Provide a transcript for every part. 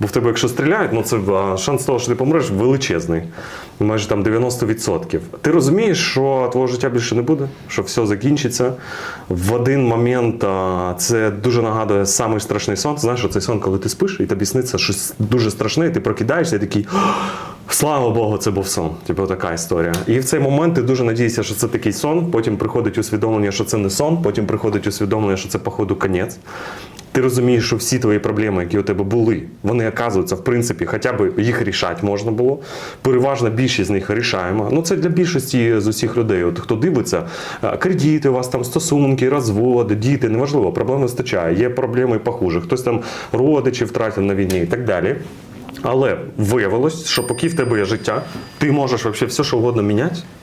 Бо в тебе, якщо стріляють, ну це шанс того, що ти помреш, величезний. Майже там 90%. Ти розумієш, що твого життя більше не буде, що все закінчиться. В один момент це дуже нагадує самий страшний сон. Знаєш, що цей сон, коли ти спиш, і тобі сниться щось дуже страшне, і ти прокидаєшся і такий. Слава Богу, це був сон. Типу така історія. І в цей момент ти дуже надієшся, що це такий сон. Потім приходить усвідомлення, що це не сон. Потім приходить усвідомлення, що це, походу, конець. Ти розумієш, що всі твої проблеми, які у тебе були, вони оказуються, в принципі, хоча б їх рішати можна було. Переважна більшість з них рішаємо. Ну це для більшості з усіх людей. От хто дивиться, е, кредити, у вас там стосунки, розводи, діти, неважливо, проблем вистачає. Є проблеми похуже. Хтось там родичі втратив на війні і так далі. Але виявилось, що поки в тебе є життя, ти можеш вообще все, що угодно міняти,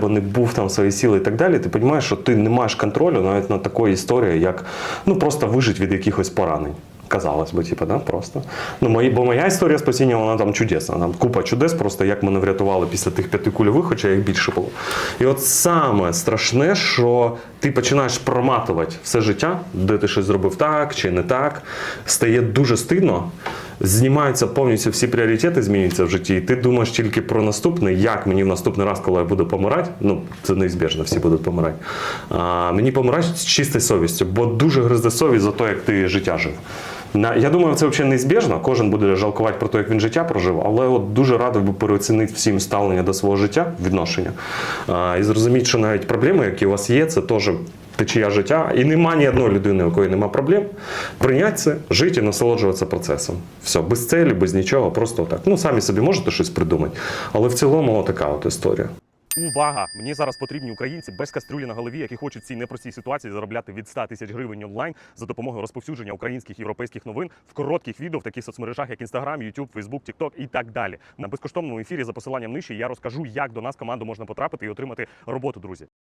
себе не був там свої сили і так далі. Ти розумієш, що ти не маєш контролю навіть над такою історією, як ну просто вижити від якихось поранень. Казалось би, типу, да, просто. Ну, мої, бо моя історія спасіння, вона там чудесна. Там купа чудес, просто як мене врятували після тих п'яти кульових, хоча їх більше було. І от саме страшне, що ти починаєш проматувати все життя, де ти щось зробив так чи не так, стає дуже стидно. Знімаються повністю всі пріоритети, змінюються в житті, і ти думаєш тільки про наступне, як мені в наступний раз, коли я буду помирати, ну це неізбіжно, всі будуть помирати. А, мені помирати з чистою совістю, бо дуже гризде совість за те, як ти життя жив. Я думаю, це взагалі неізбіжно. Кожен буде жалкувати про те, як він життя прожив, але от дуже радий би переоцінити всім ставлення до свого життя, відношення. І зрозуміти, що навіть проблеми, які у вас є, це теж течія життя. І нема ні одної людини, у якої нема проблем. Прийняти це, жити і насолоджуватися процесом. Все, без целі, без нічого, просто так. Ну, самі собі можете щось придумати. Але в цілому така от історія. Увага! Мені зараз потрібні українці без кастрюлі на голові, які хочуть в цій непростій ситуації заробляти від 100 тисяч гривень онлайн за допомогою розповсюдження українських європейських новин в коротких відео в таких соцмережах, як Instagram, YouTube, Facebook, TikTok і так далі. На безкоштовному ефірі за посиланням нижче я розкажу, як до нас команду можна потрапити і отримати роботу, друзі.